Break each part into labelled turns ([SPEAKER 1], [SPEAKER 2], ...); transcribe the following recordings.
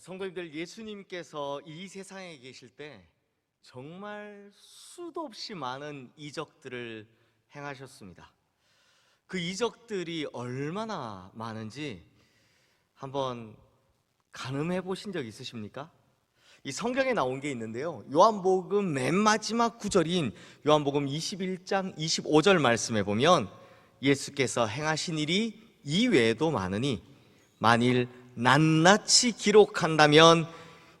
[SPEAKER 1] 성도님들 예수님께서 이 세상에 계실 때 정말 수도 없이 많은 이적들을 행하셨습니다. 그 이적들이 얼마나 많은지 한번 가늠해 보신 적 있으십니까? 이 성경에 나온 게 있는데요. 요한복음 맨 마지막 구절인 요한복음 21장 25절 말씀에 보면 예수께서 행하신 일이 이외에도 많으니 만일 낱낱이 기록한다면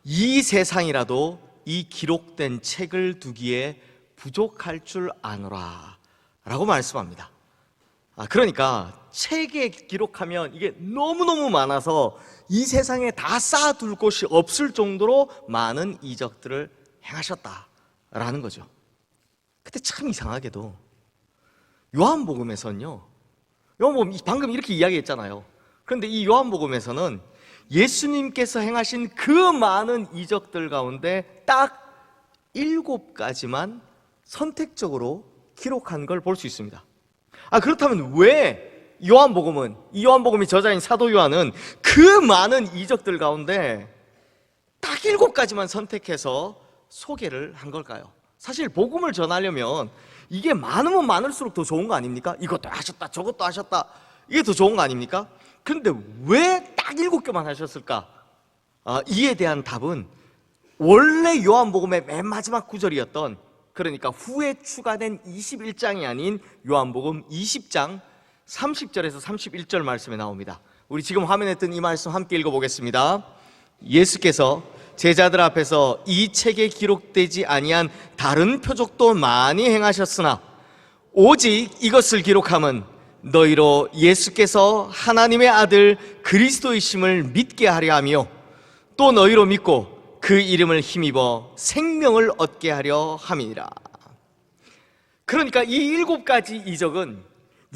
[SPEAKER 1] 이 세상이라도 이 기록된 책을 두기에 부족할 줄 아노라 라고 말씀합니다. 아, 그러니까 책에 기록하면 이게 너무너무 많아서 이 세상에 다 쌓아둘 곳이 없을 정도로 많은 이적들을 행하셨다라는 거죠. 근데 참 이상하게도 요한복음에서는요. 요한복음 방금 이렇게 이야기했잖아요. 그런데 이 요한복음에서는 예수님께서 행하신 그 많은 이적들 가운데 딱 일곱 가지만 선택적으로 기록한 걸 볼 수 있습니다. 아, 그렇다면 왜 요한복음은, 이 요한복음의 저자인 사도 요한은 그 많은 이적들 가운데 딱 일곱 가지만 선택해서 소개를 한 걸까요? 사실 복음을 전하려면 이게 많으면 많을수록 더 좋은 거 아닙니까? 이것도 하셨다, 저것도 하셨다. 이게 더 좋은 거 아닙니까? 근데 왜 딱 일곱 개만 하셨을까? 아, 이에 대한 답은 원래 요한복음의 맨 마지막 구절이었던 그러니까 후에 추가된 21장이 아닌 요한복음 20장 30절에서 31절 말씀에 나옵니다. 우리 지금 화면에 뜬 이 말씀 함께 읽어보겠습니다. 예수께서 제자들 앞에서 이 책에 기록되지 아니한 다른 표적도 많이 행하셨으나 오직 이것을 기록함은 너희로 예수께서 하나님의 아들 그리스도이심을 믿게 하려 하며 또 너희로 믿고 그 이름을 힘입어 생명을 얻게 하려 함이니라. 그러니까 이 일곱 가지 이적은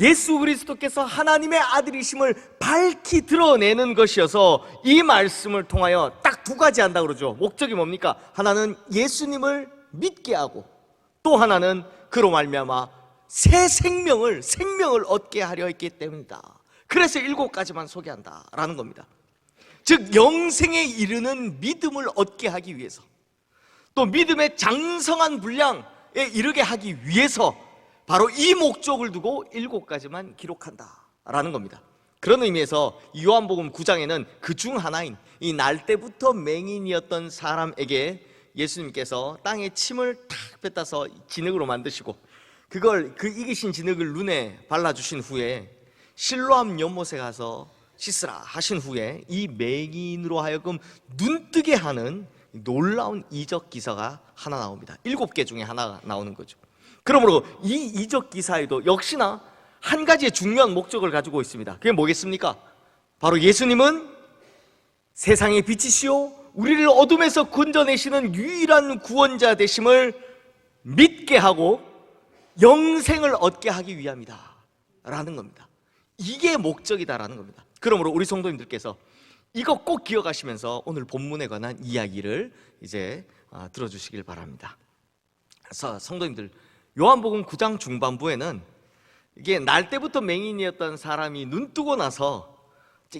[SPEAKER 1] 예수 그리스도께서 하나님의 아들이심을 밝히 드러내는 것이어서 이 말씀을 통하여 딱 두 가지 한다 그러죠. 목적이 뭡니까? 하나는 예수님을 믿게 하고 또 하나는 그로 말미암아 새 생명을 생명을 얻게 하려 했기 때문이다. 그래서 일곱 가지만 소개한다라는 겁니다. 즉 영생에 이르는 믿음을 얻게 하기 위해서 또 믿음의 장성한 분량에 이르게 하기 위해서 바로 이 목적을 두고 일곱 가지만 기록한다라는 겁니다. 그런 의미에서 요한복음 9장에는 그 중 하나인 이 날 때부터 맹인이었던 사람에게 예수님께서 땅에 침을 탁 뱉어서 진흙으로 만드시고 그걸 그 이기신 진흙을 눈에 발라주신 후에 실로암 연못에 가서 씻으라 하신 후에 이 맹인으로 하여금 눈뜨게 하는 놀라운 이적 기사가 하나 나옵니다. 일곱 개 중에 하나가 나오는 거죠. 그러므로 이 이적 기사에도 역시나 한 가지의 중요한 목적을 가지고 있습니다. 그게 뭐겠습니까? 바로 예수님은 세상의 빛이시오 우리를 어둠에서 건져내시는 유일한 구원자 되심을 믿게 하고 영생을 얻게 하기 위함이다. 라는 겁니다. 이게 목적이다라는 겁니다. 그러므로 우리 성도님들께서 이거 꼭 기억하시면서 오늘 본문에 관한 이야기를 이제 아, 들어주시길 바랍니다. 그래서 성도님들 요한복음 9장 중반부에는 이게 날 때부터 맹인이었던 사람이 눈 뜨고 나서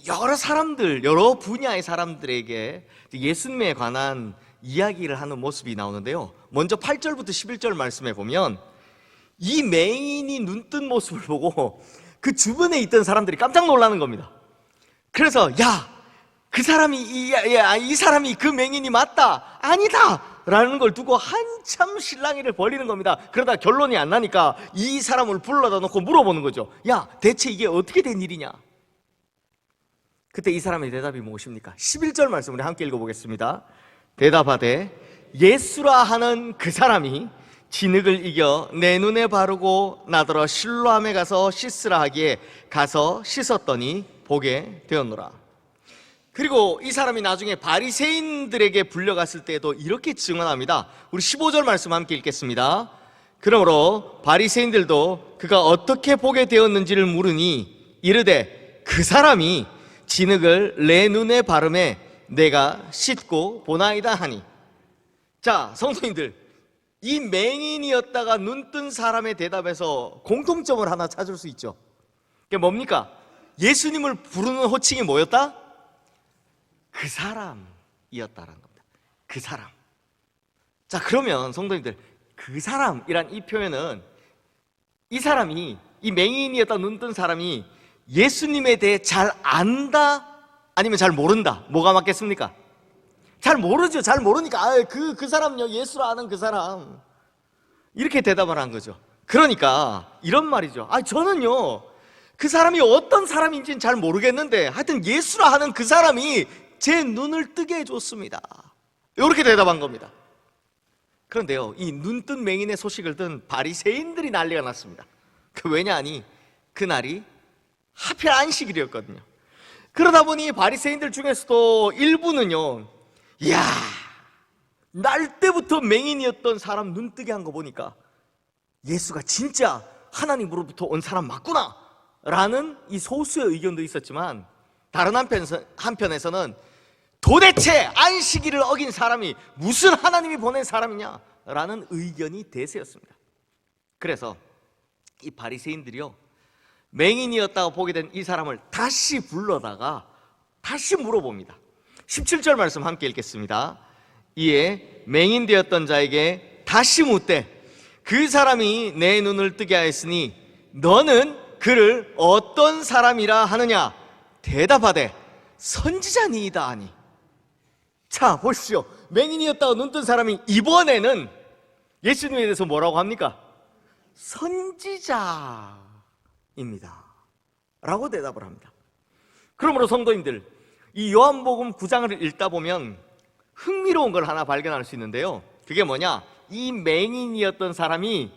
[SPEAKER 1] 여러 사람들, 여러 분야의 사람들에게 예수님에 관한 이야기를 하는 모습이 나오는데요. 먼저 8절부터 11절 말씀에 보면 이 맹인이 눈뜬 모습을 보고 그 주변에 있던 사람들이 깜짝 놀라는 겁니다. 그래서 야, 그 사람이 이, 야, 이 사람이 그 맹인이 맞다. 아니다. 라는 걸 두고 한참 실랑이를 벌이는 겁니다. 그러다 결론이 안 나니까 이 사람을 불러다 놓고 물어보는 거죠. 야, 대체 이게 어떻게 된 일이냐? 그때 이 사람의 대답이 무엇입니까? 11절 말씀 우리 함께 읽어보겠습니다. 대답하되 예수라 하는 그 사람이 진흙을 이겨 내 눈에 바르고 나더러 실로함에 가서 씻으라 하기에 가서 씻었더니 보게 되었노라. 그리고 이 사람이 나중에 바리새인들에게 불려갔을 때도 이렇게 증언합니다. 우리 15절 말씀 함께 읽겠습니다. 그러므로 바리새인들도 그가 어떻게 보게 되었는지를 물으니 이르되 그 사람이 진흙을 내 눈에 바르매 내가 씻고 보나이다 하니 자 성도님들 이 맹인이었다가 눈 뜬 사람의 대답에서 공통점을 하나 찾을 수 있죠 그게 뭡니까? 예수님을 부르는 호칭이 뭐였다? 그 사람 사람이었다라는 겁니다. 그 사람. 자, 그러면 성도님들, 그 사람이란 이 표현은 이 사람이 이 맹인이었다 눈 뜬 사람이 예수님에 대해 잘 안다 아니면 잘 모른다. 뭐가 맞겠습니까? 잘 모르죠. 잘 모르니까 아, 그, 그 사람요. 예수를 아는 그 사람. 이렇게 대답을 한 거죠. 그러니까 이런 말이죠. 아, 저는요. 그 사람이 어떤 사람인지는 잘 모르겠는데 하여튼 예수라 하는 그 사람이 제 눈을 뜨게 해줬습니다. 이렇게 대답한 겁니다. 그런데요, 이 눈뜬 맹인의 소식을 든 바리새인들이 난리가 났습니다. 그 왜냐하니 그날이 하필 안식일이었거든요. 그러다 보니 바리새인들 중에서도 일부는요, 이야, 날 때부터 맹인이었던 사람 눈뜨게 한 거 보니까 예수가 진짜 하나님으로부터 온 사람 맞구나! 라는 이 소수의 의견도 있었지만 다른 한편에서, 한편에서 는 도대체 안식일을 어긴 사람이 무슨 하나님이 보낸 사람이냐? 라는 의견이 대세였습니다. 그래서 이 바리새인들이요. 맹인이었다고 보게 된 이 사람을 다시 불러다가 다시 물어봅니다. 17절 말씀 함께 읽겠습니다. 이에 맹인 되었던 자에게 다시 묻되 그 사람이 내 눈을 뜨게 하였으니 너는 그를 어떤 사람이라 하느냐? 대답하되 선지자니이다 하니. 자 보십시오. 맹인이었다고 눈 뜬 사람이 이번에는 예수님에 대해서 뭐라고 합니까? 선지자입니다. 라고 대답을 합니다. 그러므로 성도님들 이 요한복음 9장을 읽다 보면 흥미로운 걸 하나 발견할 수 있는데요 그게 뭐냐 이 맹인이었던 사람이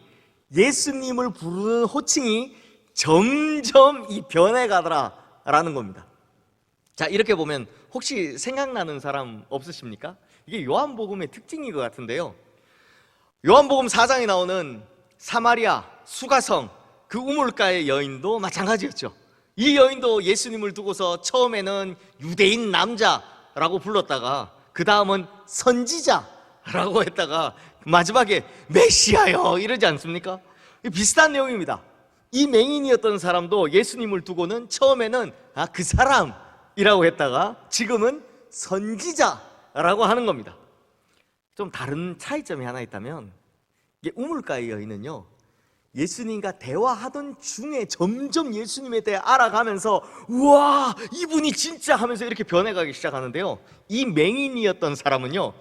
[SPEAKER 1] 예수님을 부르는 호칭이 점점 이 변해가더라라는 겁니다. 자 이렇게 보면 혹시 생각나는 사람 없으십니까? 이게 요한복음의 특징인 것 같은데요. 요한복음 4장에 나오는 사마리아 수가성 그 우물가의 여인도 마찬가지였죠. 이 여인도 예수님을 두고서 처음에는 유대인 남자라고 불렀다가 그 다음은 선지자라고 했다가 마지막에 메시아요 이러지 않습니까? 비슷한 내용입니다. 이 맹인이었던 사람도 예수님을 두고는 처음에는 아 그 사람이라고 했다가 지금은 선지자라고 하는 겁니다. 좀 다른 차이점이 하나 있다면 이게 우물가의 여인은요 예수님과 대화하던 중에 점점 예수님에 대해 알아가면서 우와 이분이 진짜 하면서 이렇게 변해가기 시작하는데요 이 맹인이었던 사람은요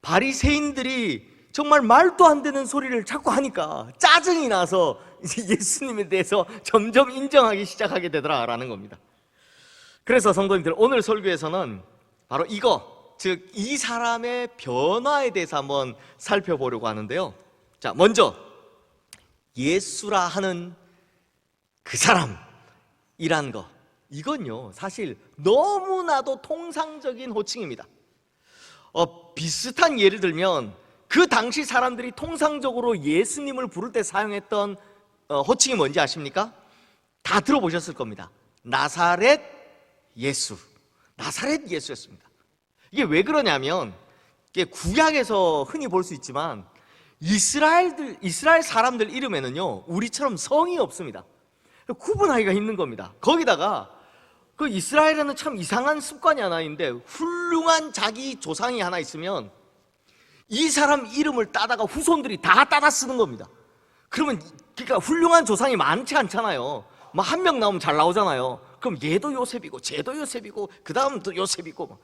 [SPEAKER 1] 바리새인들이 정말 말도 안 되는 소리를 자꾸 하니까 짜증이 나서 이제 예수님에 대해서 점점 인정하기 시작하게 되더라라는 겁니다. 그래서 성도님들 오늘 설교에서는 바로 이거 즉 이 사람의 변화에 대해서 한번 살펴보려고 하는데요. 자, 먼저 예수라 하는 그 사람이란 거 이건요 사실 너무나도 통상적인 호칭입니다. 어, 비슷한 예를 들면 그 당시 사람들이 통상적으로 예수님을 부를 때 사용했던 어, 호칭이 뭔지 아십니까? 다 들어보셨을 겁니다. 나사렛 예수. 나사렛 예수였습니다. 이게 왜 그러냐면 이게 구약에서 흔히 볼 수 있지만 이스라엘들 이스라엘 사람들 이름에는요 우리처럼 성이 없습니다. 구분하기가 힘든 겁니다. 거기다가 그 이스라엘에는 참 이상한 습관이 하나 있는데 훌륭한 자기 조상이 하나 있으면 이 사람 이름을 따다가 후손들이 다 따다 쓰는 겁니다. 그러면 그러니까 훌륭한 조상이 많지 않잖아요. 뭐한명 나오면 잘 나오잖아요. 그럼 얘도 요셉이고 쟤도 요셉이고 그 다음도 요셉이고 뭐,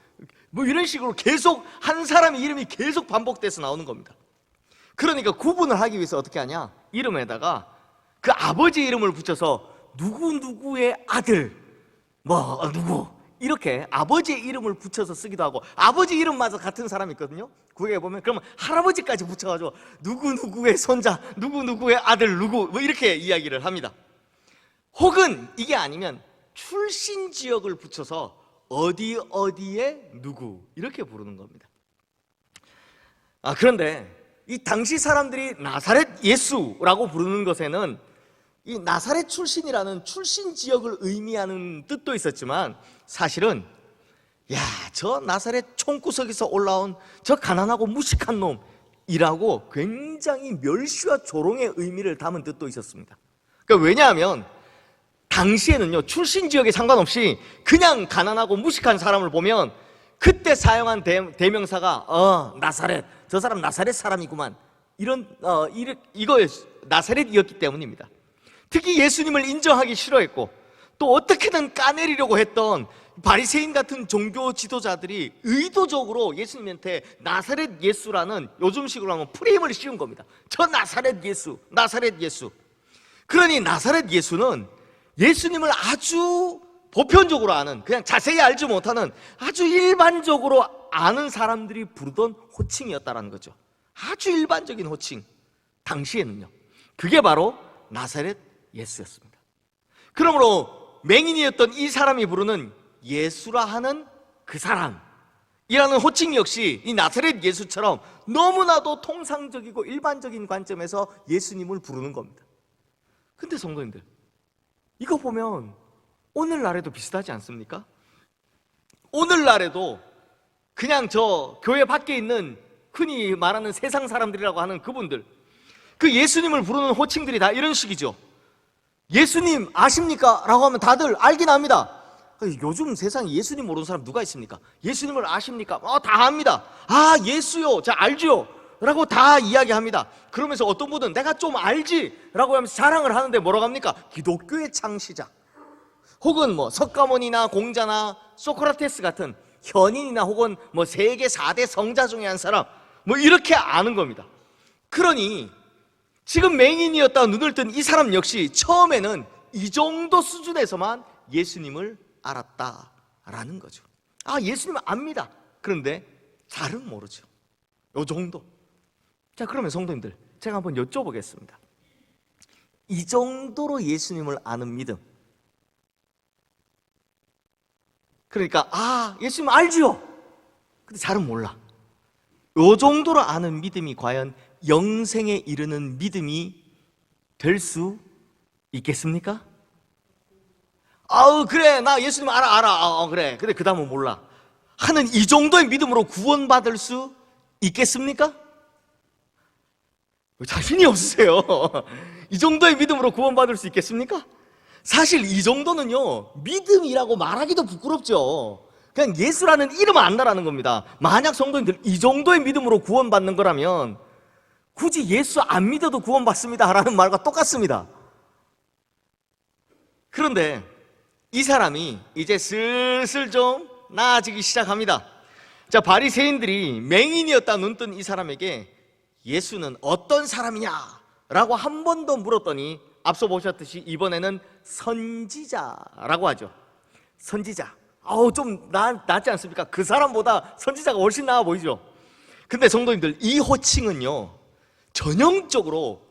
[SPEAKER 1] 뭐 이런 식으로 계속 한 사람의 이름이 계속 반복돼서 나오는 겁니다. 그러니까 구분을 하기 위해서 어떻게 하냐? 이름에다가 그 아버지 이름을 붙여서 누구 누구의 아들 뭐 누구 이렇게 아버지의 이름을 붙여서 쓰기도 하고 아버지 이름마저 같은 사람이 있거든요. 구약에 보면 그러면 할아버지까지 붙여가지고 누구 누구의 손자, 누구 누구의 아들 누구 뭐 이렇게 이야기를 합니다. 혹은 이게 아니면 출신 지역을 붙여서 어디 어디에 누구 이렇게 부르는 겁니다. 아 그런데 이 당시 사람들이 나사렛 예수라고 부르는 것에는 이 나사렛 출신이라는 출신 지역을 의미하는 뜻도 있었지만 사실은 야, 저 나사렛 총구석에서 올라온 저 가난하고 무식한 놈이라고 굉장히 멸시와 조롱의 의미를 담은 뜻도 있었습니다. 그러니까 왜냐하면 당시에는요, 출신 지역에 상관없이 그냥 가난하고 무식한 사람을 보면 그때 사용한 대, 대명사가 어 나사렛 저 사람 나사렛 사람이구만 이런 어 이거 나사렛이었기 때문입니다. 특히 예수님을 인정하기 싫어했고 또 어떻게든 까내리려고 했던 바리새인 같은 종교 지도자들이 의도적으로 예수님한테 나사렛 예수라는 요즘식으로 하면 프레임을 씌운 겁니다. 저 나사렛 예수, 나사렛 예수. 그러니 나사렛 예수는 예수님을 아주 보편적으로 아는 그냥 자세히 알지 못하는 아주 일반적으로 아는 사람들이 부르던 호칭이었다라는 거죠. 아주 일반적인 호칭. 당시에는요. 그게 바로 나사렛 예수였습니다. 그러므로 맹인이었던 이 사람이 부르는 예수라 하는 그 사람이라는 호칭 역시 이 나사렛 예수처럼 너무나도 통상적이고 일반적인 관점에서 예수님을 부르는 겁니다. 근데 성도님들, 이거 보면 오늘날에도 비슷하지 않습니까? 오늘날에도 그냥 저 교회 밖에 있는 흔히 말하는 세상 사람들이라고 하는 그분들, 그 예수님을 부르는 호칭들이 다 이런 식이죠. 예수님 아십니까? 라고 하면 다들 알긴 합니다. 요즘 세상에 예수님 모르는 사람 누가 있습니까? 예수님을 아십니까? 어, 다 압니다. 아, 예수요. 자, 알죠. 라고 다 이야기합니다. 그러면서 어떤 분은 내가 좀 알지. 라고 하면서 자랑을 하는데 뭐라고 합니까? 기독교의 창시자. 혹은 뭐 석가모니나 공자나 소크라테스 같은 현인이나 혹은 뭐 세계 4대 성자 중에 한 사람. 뭐 이렇게 아는 겁니다. 그러니 지금 맹인이었다 눈을 뜬 이 사람 역시 처음에는 이 정도 수준에서만 예수님을 알았다라는 거죠. 아, 예수님은 압니다. 그런데 잘은 모르죠. 요 정도. 자, 그러면 성도님들, 제가 한번 여쭤보겠습니다. 이 정도로 예수님을 아는 믿음. 그러니까, 아, 예수님 알지요? 근데 잘은 몰라. 요 정도로 아는 믿음이 과연 영생에 이르는 믿음이 될 수 있겠습니까? 아우 그래 나 예수님 알아 알아 어, 그래 근데 그 다음은 몰라 하는 이 정도의 믿음으로 구원받을 수 있겠습니까? 자신이 없으세요 이 정도의 믿음으로 구원받을 수 있겠습니까? 사실 이 정도는요 믿음이라고 말하기도 부끄럽죠 그냥 예수라는 이름을 안다라는 겁니다 만약 성도님들 이 정도의 믿음으로 구원받는 거라면 굳이 예수 안 믿어도 구원받습니다 라는 말과 똑같습니다 그런데 이 사람이 이제 슬슬 좀 나아지기 시작합니다. 자, 바리새인들이 맹인이었다 눈뜬 이 사람에게 예수는 어떤 사람이냐? 라고 한 번 더 물었더니 앞서 보셨듯이 이번에는 선지자라고 하죠. 선지자. 아우, 좀 나, 낫지 않습니까? 그 사람보다 선지자가 훨씬 나아 보이죠? 근데 성도님들, 이 호칭은요, 전형적으로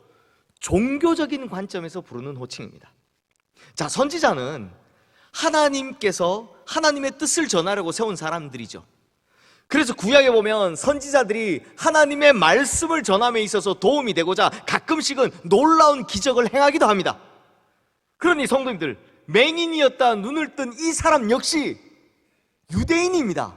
[SPEAKER 1] 종교적인 관점에서 부르는 호칭입니다. 자, 선지자는 하나님께서 하나님의 뜻을 전하려고 세운 사람들이죠. 그래서 구약에 보면 선지자들이 하나님의 말씀을 전함에 있어서 도움이 되고자 가끔씩은 놀라운 기적을 행하기도 합니다. 그러니 성도님들, 맹인이었다 눈을 뜬 이 사람 역시 유대인입니다.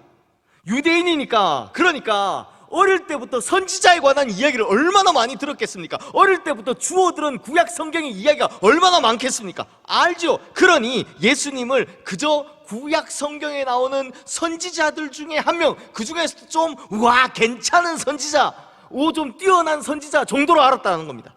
[SPEAKER 1] 유대인이니까, 그러니까 어릴 때부터 선지자에 관한 이야기를 얼마나 많이 들었겠습니까? 어릴 때부터 주워 들은 구약 성경의 이야기가 얼마나 많겠습니까? 알죠? 그러니 예수님을 그저 구약 성경에 나오는 선지자들 중에 한 명, 그 중에서도 좀, 와, 괜찮은 선지자, 오, 좀 뛰어난 선지자 정도로 알았다는 겁니다.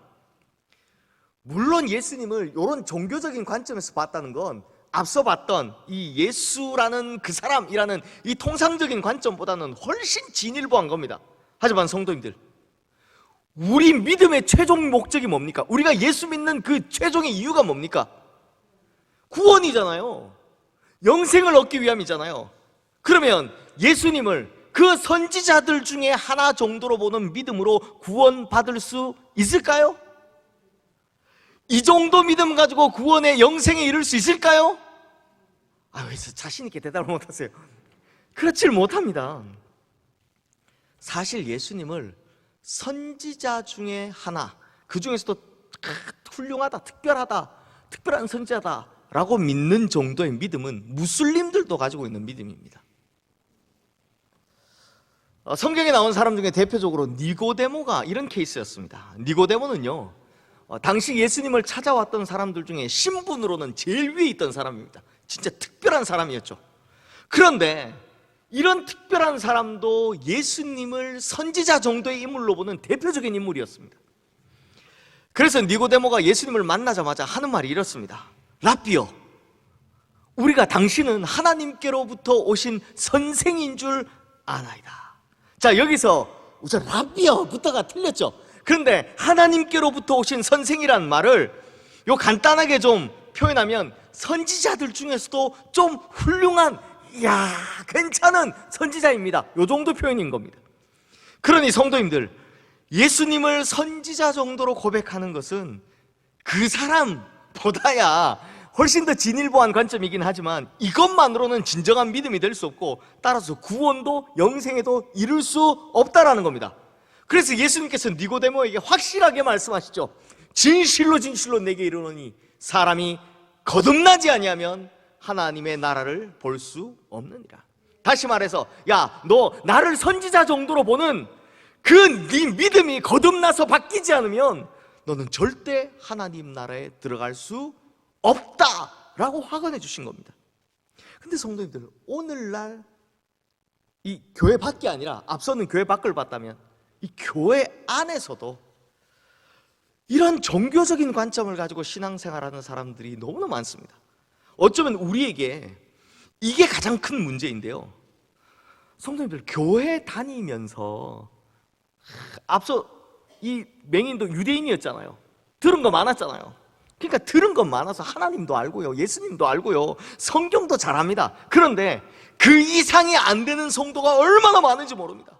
[SPEAKER 1] 물론 예수님을 이런 종교적인 관점에서 봤다는 건 앞서 봤던 이 예수라는 그 사람이라는 이 통상적인 관점보다는 훨씬 진일보한 겁니다. 하지만 성도님들, 우리 믿음의 최종 목적이 뭡니까? 우리가 예수 믿는 그 최종의 이유가 뭡니까? 구원이잖아요. 영생을 얻기 위함이잖아요. 그러면 예수님을 그 선지자들 중에 하나 정도로 보는 믿음으로 구원받을 수 있을까요? 이 정도 믿음 가지고 구원의 영생에 이를 수 있을까요? 아, 왜 자신있게 대답을 못하세요? 그렇지를 못합니다. 사실 예수님을 선지자 중에 하나, 그 중에서도 훌륭하다, 특별하다, 특별한 선지자다 라고 믿는 정도의 믿음은 무슬림들도 가지고 있는 믿음입니다. 어, 성경에 나온 사람 중에 대표적으로 니고데모가 이런 케이스였습니다. 니고데모는요, 어, 당시 예수님을 찾아왔던 사람들 중에 신분으로는 제일 위에 있던 사람입니다. 진짜 특별한 사람이었죠. 그런데 이런 특별한 사람도 예수님을 선지자 정도의 인물로 보는 대표적인 인물이었습니다. 그래서 니고데모가 예수님을 만나자마자 하는 말이 이렇습니다. 라비요, 우리가 당신은 하나님께로부터 오신 선생인 줄 아나이다. 자, 여기서 우선 라비요부터가 틀렸죠. 그런데 하나님께로부터 오신 선생이란 말을 요 간단하게 좀 표현하면 선지자들 중에서도 좀 훌륭한 이야 괜찮은 선지자입니다. 요 정도 표현인 겁니다. 그러니 성도님들 예수님을 선지자 정도로 고백하는 것은 그 사람보다야 훨씬 더 진일보한 관점이긴 하지만 이것만으로는 진정한 믿음이 될 수 없고 따라서 구원도 영생에도 이룰 수 없다라는 겁니다. 그래서 예수님께서 니고데모에게 확실하게 말씀하시죠. 진실로 진실로 내게 이르노니 사람이 거듭나지 아니하면 하나님의 나라를 볼 수 없느니라. 다시 말해서 야, 너 나를 선지자 정도로 보는 그 네 믿음이 거듭나서 바뀌지 않으면 너는 절대 하나님 나라에 들어갈 수 없다라고 확언해 주신 겁니다. 근데 성도님들 오늘날 이 교회 밖이 아니라 앞서는 교회 밖을 봤다면 이 교회 안에서도 이런 종교적인 관점을 가지고 신앙생활하는 사람들이 너무나 많습니다. 어쩌면 우리에게 이게 가장 큰 문제인데요. 성도님들 교회 다니면서 앞서 이 맹인도 유대인이었잖아요. 들은 거 많았잖아요. 그러니까 들은 것 많아서 하나님도 알고요. 예수님도 알고요. 성경도 잘합니다. 그런데 그 이상이 안 되는 성도가 얼마나 많은지 모릅니다.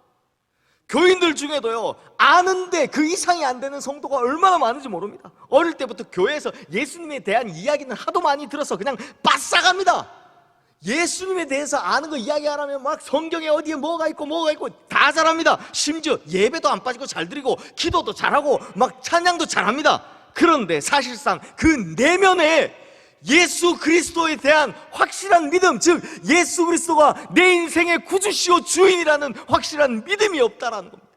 [SPEAKER 1] 교인들 중에도요, 아는데 그 이상이 안 되는 성도가 얼마나 많은지 모릅니다. 어릴 때부터 교회에서 예수님에 대한 이야기는 하도 많이 들어서 그냥 빠싹합니다. 예수님에 대해서 아는 거 이야기 안 하면 막 성경에 어디에 뭐가 있고 뭐가 있고 다 잘합니다. 심지어 예배도 안 빠지고 잘 드리고 기도도 잘하고 막 찬양도 잘합니다. 그런데 사실상 그 내면에 예수 그리스도에 대한 확실한 믿음, 즉 예수 그리스도가 내 인생의 구주시오 주인이라는 확실한 믿음이 없다라는 겁니다.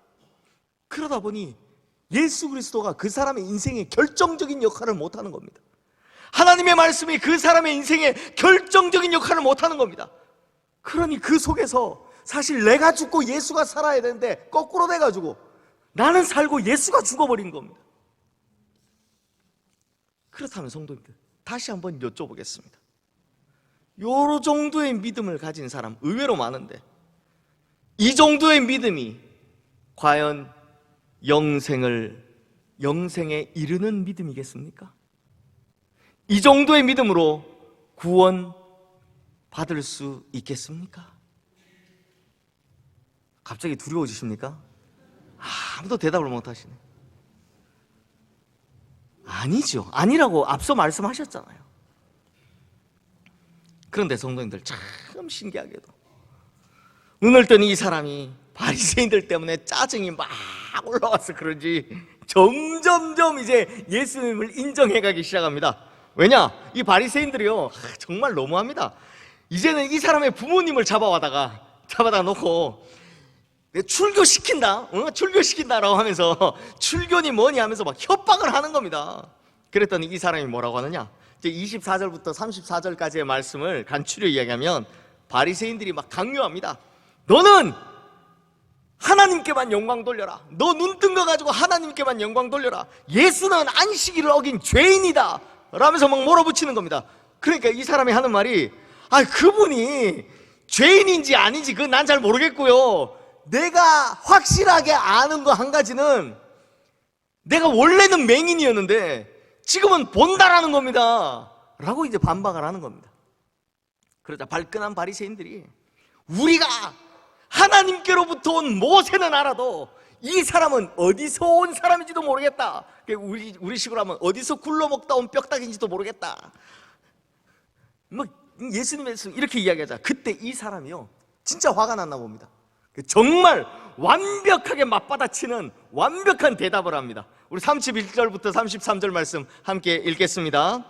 [SPEAKER 1] 그러다 보니 예수 그리스도가 그 사람의 인생에 결정적인 역할을 못 하는 겁니다. 하나님의 말씀이 그 사람의 인생에 결정적인 역할을 못 하는 겁니다. 그러니 그 속에서 사실 내가 죽고 예수가 살아야 되는데 거꾸로 돼 가지고 나는 살고 예수가 죽어버린 겁니다. 그렇다면 성도님들 다 시 한번 여쭤보겠습니다. 요 정도의 믿음을 가진 사람 의외로 많은데 이 정도의 믿음이 과연 영생을 영생에 이르는 믿음이겠습니까? 이 정도의 믿음으로 구원 받을 수 있겠습니까? 갑자기 두려워지십니까? 아무도 대답을 못 하시네. 아니죠. 아니라고 앞서 말씀하셨잖아요. 그런데 성도님들 참 신기하게도 눈을 뜨니 이 사람이 바리새인들 때문에 짜증이 막 올라와서 그런지 점점점 이제 예수님을 인정해 가기 시작합니다. 왜냐? 이 바리새인들이요 아, 정말 너무합니다. 이제는 이 사람의 부모님을 잡아와다가 잡아다 놓고 내 출교시킨다, 어? 출교시킨다라고 하면서 출교니 뭐니 하면서 막 협박을 하는 겁니다. 그랬더니 이 사람이 뭐라고 하느냐? 이제 24절부터 34절까지의 말씀을 간추려 이야기하면 바리새인들이 막 강요합니다. 너는 하나님께만 영광 돌려라. 너 눈 뜬 거 가지고 하나님께만 영광 돌려라. 예수는 안식일을 어긴 죄인이다. 라면서 막 몰아붙이는 겁니다. 그러니까 이 사람이 하는 말이 아 그분이 죄인인지 아닌지 그건 난 잘 모르겠고요. 내가 확실하게 아는 거 한 가지는 내가 원래는 맹인이었는데 지금은 본다라는 겁니다. 라고 이제 반박을 하는 겁니다. 그러자 발끈한 바리새인들이 우리가 하나님께로부터 온 모세는 알아도 이 사람은 어디서 온 사람인지도 모르겠다. 우리 우리 식으로 하면 어디서 굴러먹다 온 뼈다귀인지도 모르겠다. 뭐 예수님에서 이렇게 이야기하자. 그때 이 사람이요 진짜 화가 났나 봅니다. 정말 완벽하게 맞받아치는 완벽한 대답을 합니다. 우리 31절부터 33절 말씀 함께 읽겠습니다.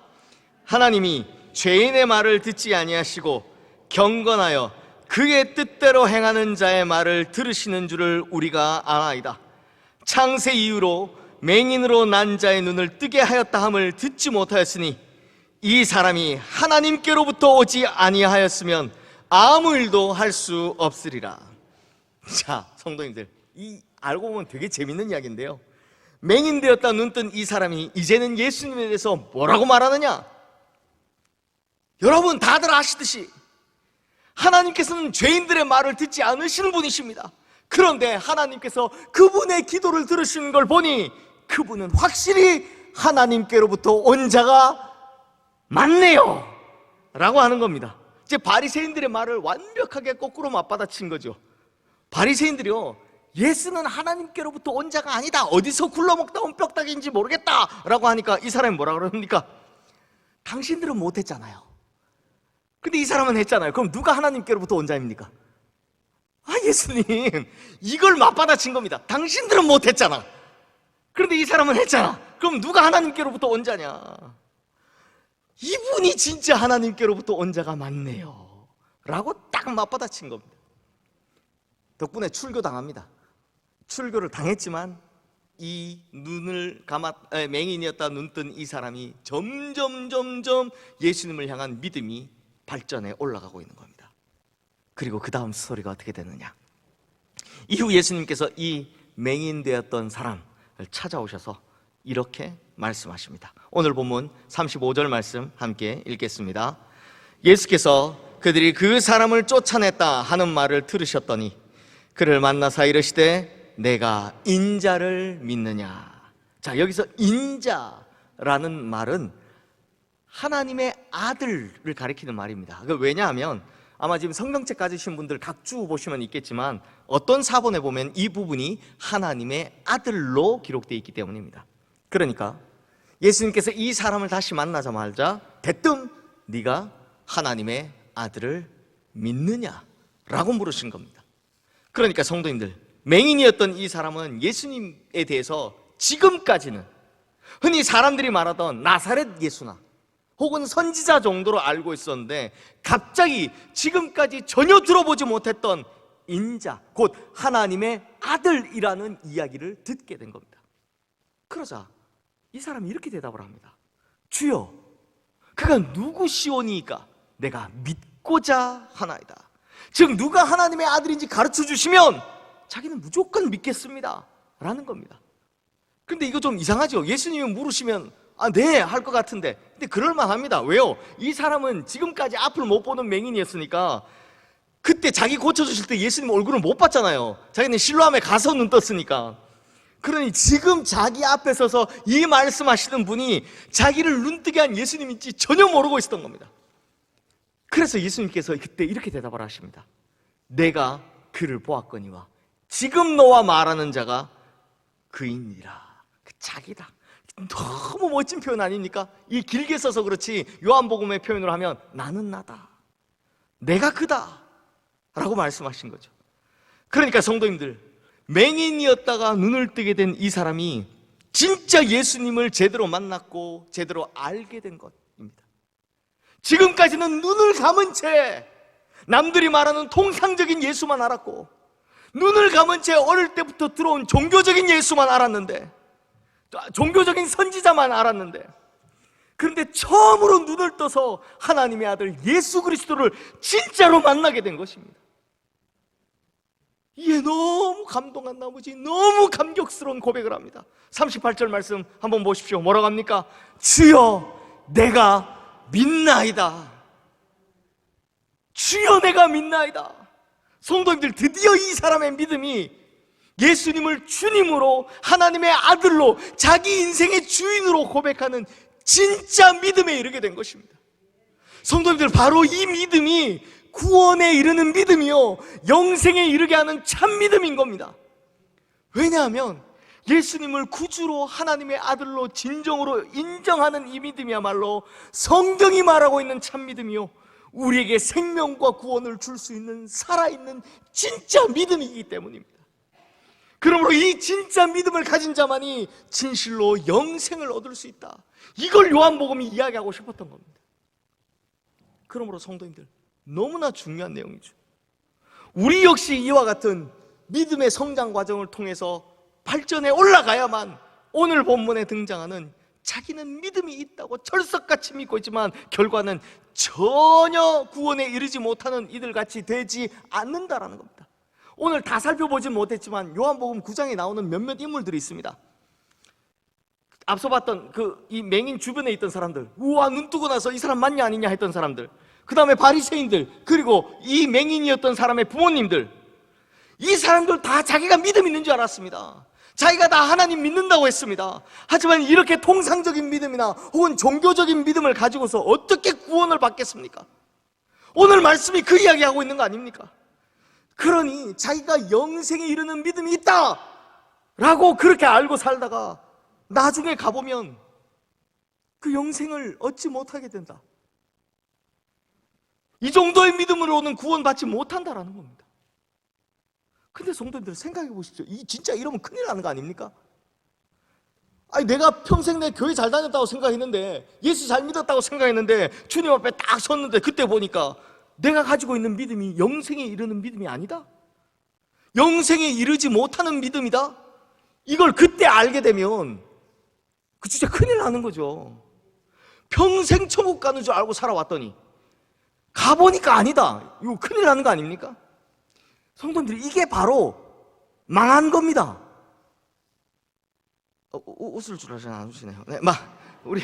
[SPEAKER 1] 하나님이 죄인의 말을 듣지 아니하시고 경건하여 그의 뜻대로 행하는 자의 말을 들으시는 줄을 우리가 아나이다. 창세 이후로 맹인으로 난 자의 눈을 뜨게 하였다 함을 듣지 못하였으니 이 사람이 하나님께로부터 오지 아니하였으면 아무 일도 할 수 없으리라. 자, 성도님들, 이 알고 보면 되게 재밌는 이야기인데요. 맹인 되었다 눈뜬 이 사람이 이제는 예수님에 대해서 뭐라고 말하느냐? 여러분 다들 아시듯이 하나님께서는 죄인들의 말을 듣지 않으시는 분이십니다. 그런데 하나님께서 그분의 기도를 들으시는 걸 보니 그분은 확실히 하나님께로부터 온 자가 맞네요. 라고 하는 겁니다. 이제 바리새인들의 말을 완벽하게 거꾸로 맞받아친 거죠. 바리새인들이요. 예수는 하나님께로부터 온 자가 아니다. 어디서 굴러먹다 온 뼈다귀인지 모르겠다라고 하니까 이 사람이 뭐라 그럽니까? 당신들은 못 했잖아요. 근데 이 사람은 했잖아요. 그럼 누가 하나님께로부터 온 자입니까? 아, 예수님. 이걸 맞받아친 겁니다. 당신들은 못 했잖아. 그런데 이 사람은 했잖아. 그럼 누가 하나님께로부터 온 자냐? 이분이 진짜 하나님께로부터 온 자가 맞네요. 라고 딱 맞받아친 겁니다. 덕분에 출교 당합니다. 출교를 당했지만 이 눈을 감았 에, 맹인이었다 눈 뜬 이 사람이 점점 점점 예수님을 향한 믿음이 발전해 올라가고 있는 겁니다. 그리고 그 다음 스토리가 어떻게 되느냐? 이후 예수님께서 이 맹인 되었던 사람을 찾아오셔서 이렇게 말씀하십니다. 오늘 본문 35절 말씀 함께 읽겠습니다. 예수께서 그들이 그 사람을 쫓아냈다 하는 말을 들으셨더니 그를 만나사 이르시되 내가 인자를 믿느냐. 자, 여기서 인자라는 말은 하나님의 아들을 가리키는 말입니다. 그 왜냐하면 아마 지금 성경책 가지신 분들 각주 보시면 있겠지만 어떤 사본에 보면 이 부분이 하나님의 아들로 기록되어 있기 때문입니다. 그러니까 예수님께서 이 사람을 다시 만나자마자 대뜸 네가 하나님의 아들을 믿느냐라고 물으신 겁니다. 그러니까 성도님들 맹인이었던 이 사람은 예수님에 대해서 지금까지는 흔히 사람들이 말하던 나사렛 예수나 혹은 선지자 정도로 알고 있었는데 갑자기 지금까지 전혀 들어보지 못했던 인자, 곧 하나님의 아들이라는 이야기를 듣게 된 겁니다. 그러자 이 사람이 이렇게 대답을 합니다. 주여, 그가 누구시오니까 내가 믿고자 하나이다. 즉 누가 하나님의 아들인지 가르쳐 주시면 자기는 무조건 믿겠습니다. 라는 겁니다. 근데 이거 좀 이상하죠? 예수님이 물으시면 아, 네, 할 것 같은데. 근데 그럴만 합니다. 왜요? 이 사람은 지금까지 앞을 못 보는 맹인이었으니까 그때 자기 고쳐주실 때 예수님 얼굴을 못 봤잖아요. 자기는 실로암에 가서 눈 떴으니까. 그러니 지금 자기 앞에 서서 이 말씀하시는 분이 자기를 눈뜨게 한 예수님인지 전혀 모르고 있었던 겁니다. 그래서 예수님께서 그때 이렇게 대답을 하십니다. 내가 그를 보았거니와 지금 너와 말하는 자가 그이니라. 그 자기다. 너무 멋진 표현 아닙니까? 이 길게 써서 그렇지 요한복음의 표현으로 하면 나는 나다. 내가 그다. 라고 말씀하신 거죠. 그러니까 성도님들, 맹인이었다가 눈을 뜨게 된 이 사람이 진짜 예수님을 제대로 만났고 제대로 알게 된 것입니다. 지금까지는 눈을 감은 채 남들이 말하는 통상적인 예수만 알았고 눈을 감은 채 어릴 때부터 들어온 종교적인 예수만 알았는데 종교적인 선지자만 알았는데 그런데 처음으로 눈을 떠서 하나님의 아들 예수 그리스도를 진짜로 만나게 된 것입니다. 이에 너무 감동한 나머지 너무 감격스러운 고백을 합니다. 38절 말씀 한번 보십시오. 뭐라고 합니까? 주여 내가 믿나이다. 주여 내가 믿나이다. 성도님들 드디어 이 사람의 믿음이 예수님을 주님으로 하나님의 아들로 자기 인생의 주인으로 고백하는 진짜 믿음에 이르게 된 것입니다. 성도님들 바로 이 믿음이 구원에 이르는 믿음이요 영생에 이르게 하는 참 믿음인 겁니다. 왜냐하면 예수님을 구주로 하나님의 아들로 진정으로 인정하는 이 믿음이야말로 성경이 말하고 있는 참 믿음이요 우리에게 생명과 구원을 줄 수 있는 살아있는 진짜 믿음이기 때문입니다. 그러므로 이 진짜 믿음을 가진 자만이 진실로 영생을 얻을 수 있다. 이걸 요한복음이 이야기하고 싶었던 겁니다. 그러므로 성도님들 너무나 중요한 내용이죠. 우리 역시 이와 같은 믿음의 성장 과정을 통해서 발전해 올라가야만 오늘 본문에 등장하는 자기는 믿음이 있다고 철석같이 믿고 있지만 결과는 전혀 구원에 이르지 못하는 이들 같이 되지 않는다라는 겁니다. 오늘 다 살펴보진 못했지만 요한복음 9장에 나오는 몇몇 인물들이 있습니다. 앞서 봤던 그 이 맹인 주변에 있던 사람들, 우와 눈 뜨고 나서 이 사람 맞냐 아니냐 했던 사람들, 그 다음에 바리새인들, 그리고 이 맹인이었던 사람의 부모님들, 이 사람들 다 자기가 믿음 있는 줄 알았습니다. 자기가 다 하나님 믿는다고 했습니다. 하지만 이렇게 통상적인 믿음이나 혹은 종교적인 믿음을 가지고서 어떻게 구원을 받겠습니까? 오늘 말씀이 그 이야기하고 있는 거 아닙니까? 그러니 자기가 영생에 이르는 믿음이 있다! 라고 그렇게 알고 살다가 나중에 가보면 그 영생을 얻지 못하게 된다. 이 정도의 믿음으로는 구원받지 못한다라는 겁니다. 근데 성도님들 생각해 보십시오. 이 진짜 이러면 큰일 나는 거 아닙니까? 아니 내가 평생 내 교회 잘 다녔다고 생각했는데 예수 잘 믿었다고 생각했는데 주님 앞에 딱 섰는데 그때 보니까 내가 가지고 있는 믿음이 영생에 이르는 믿음이 아니다. 영생에 이르지 못하는 믿음이다. 이걸 그때 알게 되면 그 진짜 큰일 나는 거죠. 평생 천국 가는 줄 알고 살아왔더니 가보니까 아니다. 이거 큰일 나는 거 아닙니까? 성도님들 이게 바로 망한 겁니다. 어, 우- 웃을 줄 알지 않으시네요. 네, 막 우리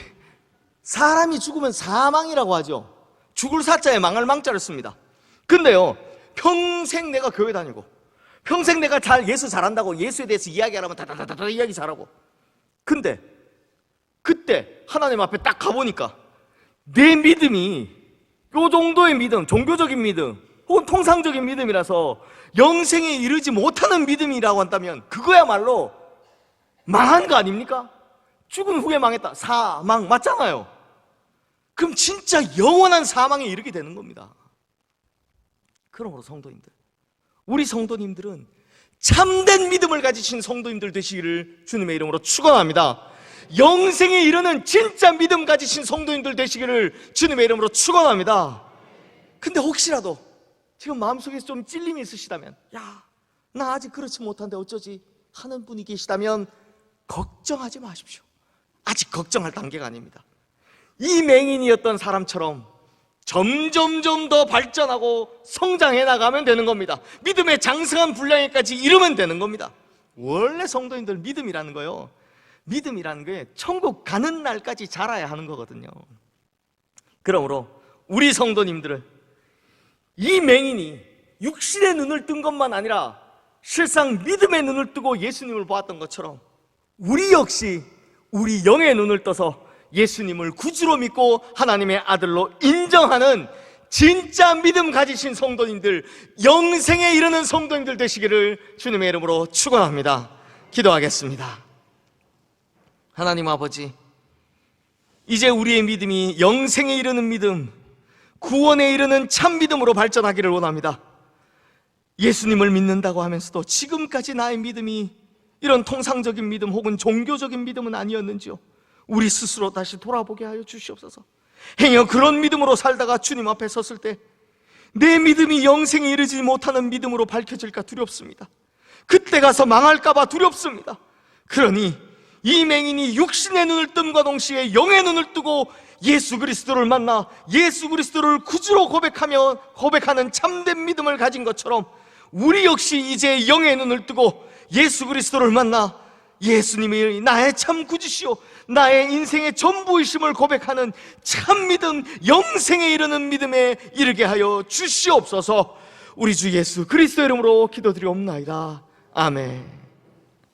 [SPEAKER 1] 사람이 죽으면 사망이라고 하죠. 죽을 사자에 망할 망자를 씁니다. 근데요, 평생 내가 교회 다니고, 평생 내가 잘 예수 잘한다고 예수에 대해서 이야기하라면 다다다다 이야기 잘하고, 근데 그때 하나님 앞에 딱 가보니까 내 믿음이 요 정도의 믿음, 종교적인 믿음, 혹은 통상적인 믿음이라서 영생에 이르지 못하는 믿음이라고 한다면 그거야말로 망한 거 아닙니까? 죽은 후에 망했다. 사망 맞잖아요. 그럼 진짜 영원한 사망에 이르게 되는 겁니다. 그러므로 성도님들, 우리 성도님들은 참된 믿음을 가지신 성도님들 되시기를 주님의 이름으로 축원합니다. 영생에 이르는 진짜 믿음 가지신 성도님들 되시기를 주님의 이름으로 축원합니다. 근데 혹시라도 지금 마음속에서 좀 찔림이 있으시다면, 야, 나 아직 그렇지 못한데 어쩌지 하는 분이 계시다면 걱정하지 마십시오. 아직 걱정할 단계가 아닙니다. 이 맹인이었던 사람처럼 점점점 더 발전하고 성장해 나가면 되는 겁니다. 믿음의 장성한 분량에까지 이르면 되는 겁니다. 원래 성도님들 믿음이라는 거요. 믿음이라는 게 천국 가는 날까지 자라야 하는 거거든요. 그러므로 우리 성도님들은 이 맹인이 육신의 눈을 뜬 것만 아니라 실상 믿음의 눈을 뜨고 예수님을 보았던 것처럼 우리 역시 우리 영의 눈을 떠서 예수님을 구주로 믿고 하나님의 아들로 인정하는 진짜 믿음 가지신 성도님들, 영생에 이르는 성도님들 되시기를 주님의 이름으로 축원합니다. 기도하겠습니다. 하나님 아버지, 이제 우리의 믿음이 영생에 이르는 믿음, 구원에 이르는 참 믿음으로 발전하기를 원합니다. 예수님을 믿는다고 하면서도 지금까지 나의 믿음이 이런 통상적인 믿음 혹은 종교적인 믿음은 아니었는지요. 우리 스스로 다시 돌아보게 하여 주시옵소서. 행여 그런 믿음으로 살다가 주님 앞에 섰을 때 내 믿음이 영생에 이르지 못하는 믿음으로 밝혀질까 두렵습니다. 그때 가서 망할까봐 두렵습니다. 그러니 이 맹인이 육신의 눈을 뜸과 동시에 영의 눈을 뜨고 예수 그리스도를 만나 예수 그리스도를 구주로 고백하며 고백하는 참된 믿음을 가진 것처럼 우리 역시 이제 영의 눈을 뜨고 예수 그리스도를 만나 예수님이 나의 참 구주시오 나의 인생의 전부이심을 고백하는 참 믿음 영생에 이르는 믿음에 이르게 하여 주시옵소서. 우리 주 예수 그리스도 이름으로 기도드리옵나이다. 아멘